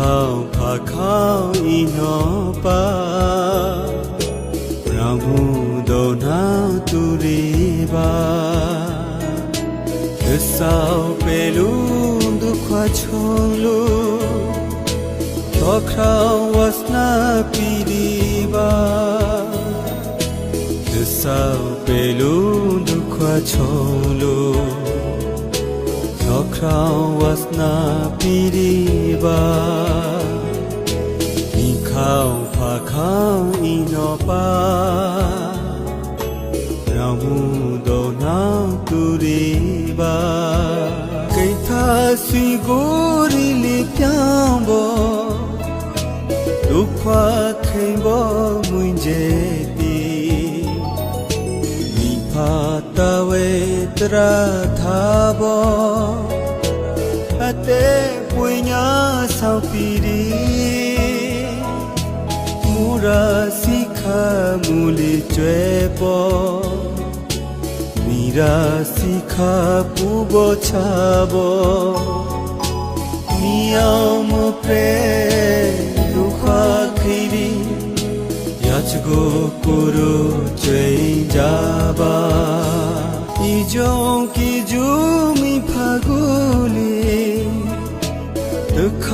ခေါင်ဖာခေါင်ဤနောပါရောင်မှုတော်နာသူရိပါသစ္စာပေလူဒုက္ခချုံလူသောခါဝစနာပီဒီပါသစ္စာပေလူဒုက္ခချုံ tha sui gori le pyam bo dukha khain bo muin je ti mi pha ta we tra tha bo ate punya sao piri mura sikha muli chwe po Meera শিখা পুব ছাব নিয়ম pray দুখা খিরি ইয়াচগো Kuru চৈ যাবা ইজং কি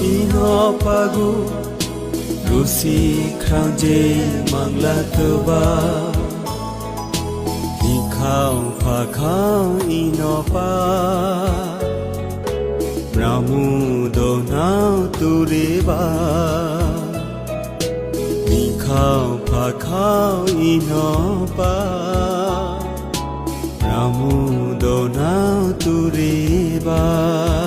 ইনো পাগু, রুসি খাঁজে মাংলা তোবা। Me খাও ফা খাও ইনো পা। ব্রাহ্মু দোনাও তুরে বা। মি খাও ফা খাও ইনো পা। দোনাও তুরে বা।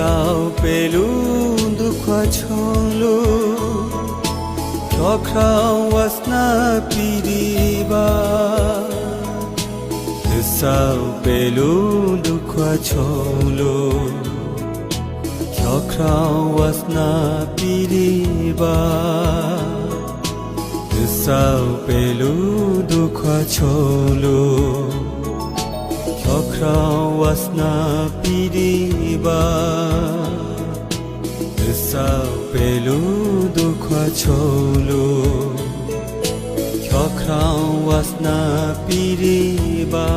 sau pe lunduqa cholu Tokrau asna piriba. Sau pe lunduqa cholu Tokrau asna piriba. Sau pe lunduqa cholu Tokrau piriba sao pelu dukha cholu chokra wasna piriba